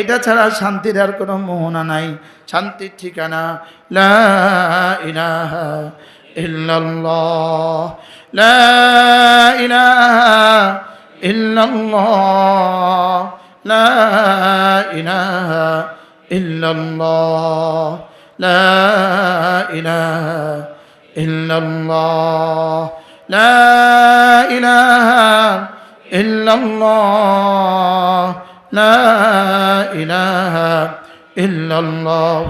এটা ছাড়া শান্তির আর কোনো মোহনা নাই। শান্তির ঠিকানা, লা ইলাহা ইল্লাল্লাহ। লা লা লা লা লা ইলাহা ইল্লাল্লাহ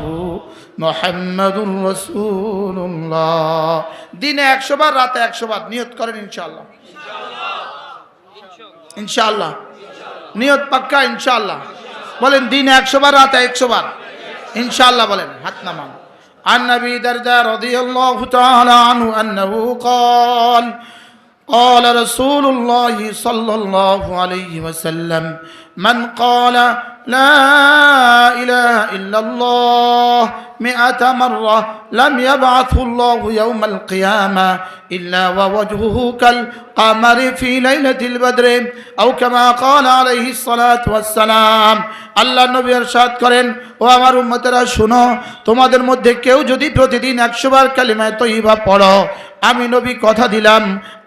মোহাম্মদুর রসুল্লাহ দিনে একশো বার রাতে একশো বার নিয়ত করেন ইনশাল্লাহ ইনশাল্লাহ নিয়ত পাক্কা ইনশাল্লাহ বলেন দিনে একশো বার রাতে একশো বার ইনশাল্লাহ বলেন হাত নামান عن ابي درداء رضي الله تعالى عنه انه قال قال رسول الله صلى الله عليه وسلم من قال لا اله الا الله مئة مرة لم يبعثه الله يوم القيامة إلا ووجهه كالقمر في ليلة البدر أو كما قال عليه الصلاة والسلام আল্লাহ নবী ارشاد করেন ও আমার উম্মতেরা শুনো তোমাদের মধ্যে কেউ যদি প্রতিদিন একশো বার কালিমায় তৈবা পড়ো আমি নবী কথা দিলাম,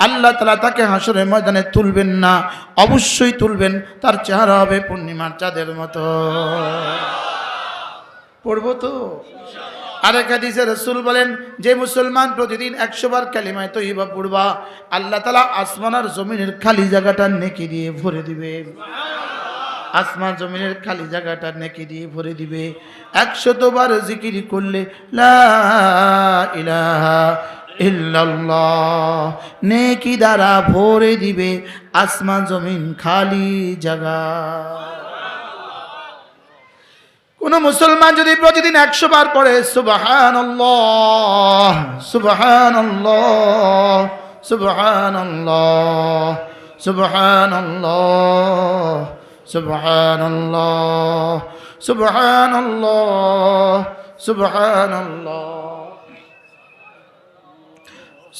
আল্লাহ তালা তাকে হাসরের ময়দানে তুলবেন না, অবশ্যই তুলবেন, তার চেহারা হবে পূর্ণিমার চাঁদের মতো। পড়ব তো? আরেক হাদিসে রসুল বলেন, যে মুসলমান প্রতিদিন একশো বার কালিমায় তৈবা পড়বা, আল্লাহ তালা আসমান আর জমিনের খালি জায়গাটা নেকি দিয়ে ভরে দিবে। আসমান জমিনের খালি জায়গাটা নেকি দিয়ে ভরে দিবে। একশতবার জিকির করলে, লা ইলাহা নেকি দ্বারা ভরে দিবে আসমান জমিন খালি জায়গা। কোন মুসলমান যদি প্রতিদিন একশো বার পড়ে সুবাহান সুবাহান সুবাহান সুবাহান সুবহান সুবহান সুবহান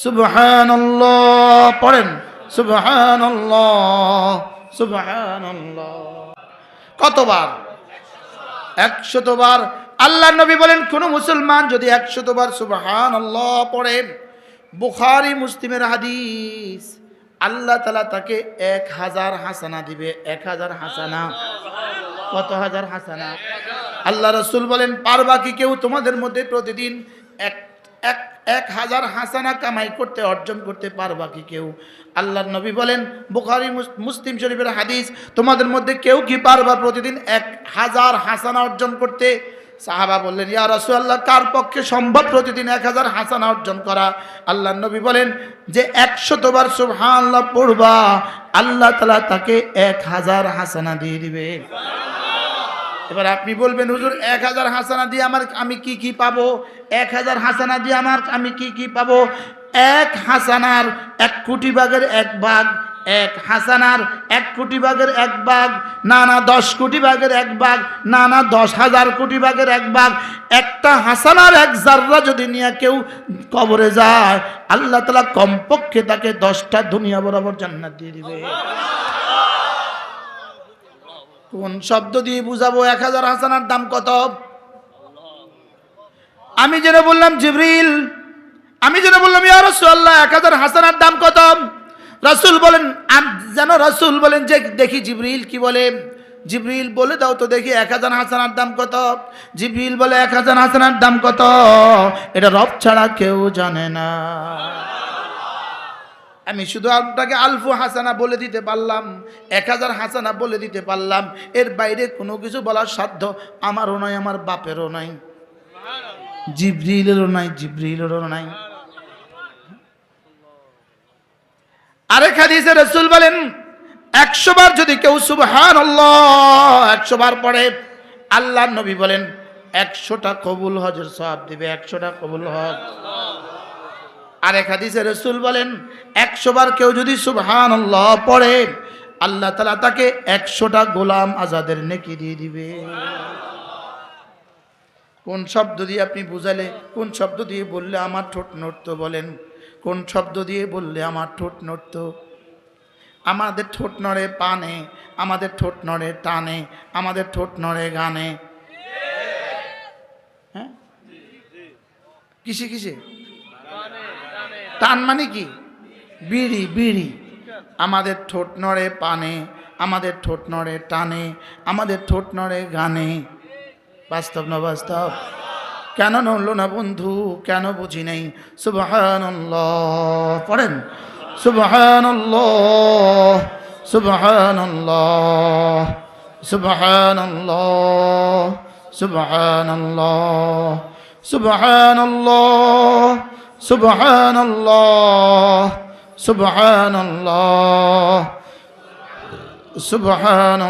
সুবহান পড়েন। সুবহান সুবহান কতবার? একশতবার। আল্লাহ নবী বলেন, কোন মুসলমান যদি একশতবার সুবহান আল্লাহ পড়েন, বুখারি, মুসলিমের হাদিস, আল্লাহ তালা তাকে এক হাজার হাসানা দিবে। এক হাজার হাসানা। কত হাজার হাসানা? আল্লাহ রসুল বলেন, পারবা কি কেউ? তোমাদের মধ্যে প্রতিদিন এক এক হাজার হাসানা কামাই করতে, অর্জন করতে পারবা কি কেউ। আল্লাহ নবী বলেন, বুখারি মুসলিম শরীফের হাদিস, তোমাদের মধ্যে কেউ কি পারবা প্রতিদিন এক হাজার হাসানা অর্জন করতে? সাহাবা বললেন, ইয়া আল্লাহ কার পক্ষে সম্ভব প্রতিদিন এক হাজার হাসানা অর্জন করা? আল্লাহ নবী বলেন, যে একশতবার সুবহানাল্লাহ পড়বা, আল্লাহ তালা তাকে এক হাজার হাসানা দিয়ে দিবে। এবার আপনি বলবেন, হুজুর, এক হাজার হাসানা দিয়ে আমার আমি কি কি পাবো? এক হাজার হাসানা দিয়ে আমার আমি কি কি পাবো? এক হাসানার এক কোটি ভাগের এক ভাগ, এক হাসানার এক কোটি ভাগের এক ভাগ না না দশ কোটি ভাগের এক ভাগ না না দশ হাজার কোটি ভাগের এক ভাগ। একটা হাসানার এক জাররা যদি নিয়ে কেউ কবরে যায়, আল্লাহ তালা কমপক্ষে তাকে দশটা দুনিয়া বরাবর জান্নাত দিয়ে দিবে। কোন শব্দ দিয়ে বুঝাবো? এক হাজার হাসানার দাম কত? আমি যেন বললাম, জিবরিল। আমি যেন বললাম, ইয়া রাসূলুল্লাহ, এক হাজার হাসানার দাম কত? রাসূল বলেন যেন রাসূল বলেন, যে দেখি জিবরিল কি বলে? জিবরিল বলে দাও তো দেখি, এক হাজার হাসানার দাম কত? জিবরিল বলে, এক হাজার হাসানার দাম কত? এটা রব ছাড়া কেউ জানে না। আমি শুধু আপনাকে আলফু হাসানা বলে দিতে পারলাম, এক হাজার হাসানা বলে দিতে পারলাম, এর বাইরে কোনো কিছু বলার সাধ্য আমারও নয়, আমার বাপেরও নাই জিব্রিলেরও নাই জিব্রিলেরও নাই আরেক হাদিসে রসুল বলেন, একশো বার যদি কেউ সুবহান একশো বার পড়ে আল্লাহ নবী বলেন, একশোটা কবুল হজের সব দিবে, একশোটা কবুল হজ। আরেক হাদিসে রসুল বলেন, একশো বার কেউ যদি সুবহান পড়ে, আল্লাহ তালা তাকে একশোটা গোলাম আজাদের নেকি দিয়ে দিবে। কোন শব্দ দিয়ে আপনি বুঝালে, কোন শব্দ দিয়ে বললে আমার ঠোঁট নড়ত বলেন, কোন শব্দ দিয়ে বললে আমার ঠোঁট নড়ত? আমাদের ঠোঁট নড়ে পানে, আমাদের ঠোঁট নড়ে টানে, আমাদের ঠোঁট নড়ে গানে। হ্যাঁ? কিসে কিসে? টান মানে কি? বিড়ি বিড়ি। আমাদের ঠোঁট নড়ে পানে, আমাদের ঠোঁট নড়ে টানে, আমাদের ঠোঁট নড়ে গানে। বাস্তব না বাস্তব? কেন নড়ল না বন্ধু? কেন বুঝি নেই? পড়েন। সুবহান সুবহান সুবহান সুবহান সুবহান সুবহান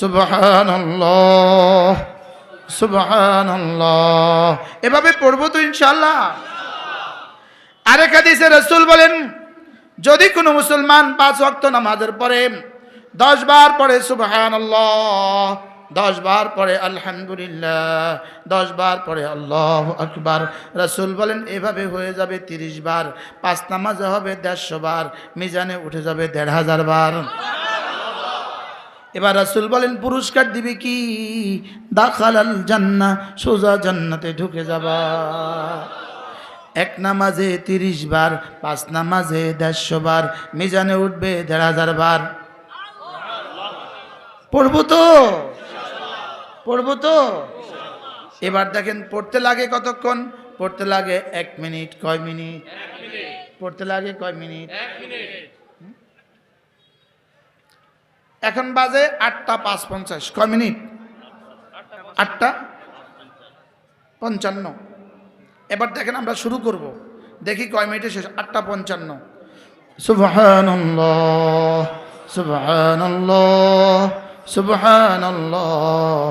সুবহানাল্লাহ সুবহানাল্লাহ। এভাবে পড়ব তো ইনশাআল্লাহ। আরেক হাদিসে রাসূল বলেন, যদি কোনো মুসলমান পাঁচ ওয়াক্ত নামাজের পরে দশ বার পড়ে সুবহানাল্লাহ দশ বার পরে আলহামদুলিল্লাহ, দশ বার পরে আল্লাহ আকবার। রাসূল বলেন, এভাবে হয়ে যাবে তিরিশ বার, পাঁচ নামাজে হবে দেড়শো বার, মিজানে উঠে যাবে দেড় হাজার বার। এবার রাসুল বলেন, পুরস্কার দিবে কি? দাখালাল জান্না, সোজা জান্নাতে ঢুকে যাবা। এক নামাজে তিরিশ বার, পাঁচ নামাজে দেড়শো বার, মিজানে উঠবে দেড় হাজার বার। পড়ব তো? পড়ব তো? এবার দেখেন পড়তে লাগে কতক্ষণ? পড়তে লাগে এক মিনিট কয় মিনিট? পড়তে লাগে কয় মিনিট? এখন বাজে আটটা পাঁচ পঞ্চাশ কয় মিনিট? আটটা পঞ্চান্ন। এবার দেখেন আমরা শুরু করব। দেখি কয় মিনিটে শেষ? আটটা পঞ্চান্ন। সুবহানাল্লাহ সুবহানাল্লাহ সুবহানাল্লাহ।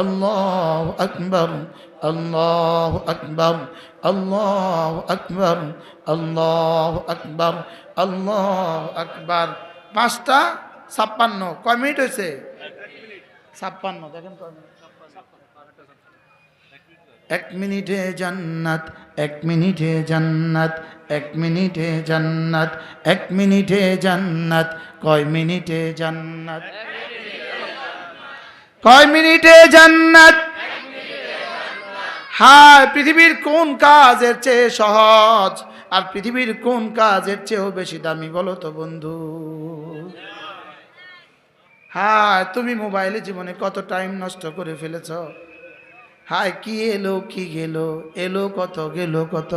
আল্লাহু আকবার আল্লাহু আকবার আল্লাহু আকবার আল্লাহু আকবার আল্লাহু আকবার পাঁচটা, ছাপ্পান্ন। কয় মিনিট হয়েছে ছাপ্পান্ন, দেখেন এক মিনিটে জান্নাত, এক মিনিটে জান্নাত, এক মিনিটে জান্নাত, এক মিনিটে জান্নাত, কয় মিনিটে জান্নাত? কয় মিনিটে জান্নাত? হায়, পৃথিবীর কোন কাজের চেয়ে সহজ? আর পৃথিবীর কোন কাজের চেয়েও বেশি দামি বলো তো বন্ধু? হায়, তুমি মোবাইলে জীবনে কত টাইম নষ্ট করে ফেলেছ? হায়, কি এলো, কি গেল? এলো কত, গেল কত?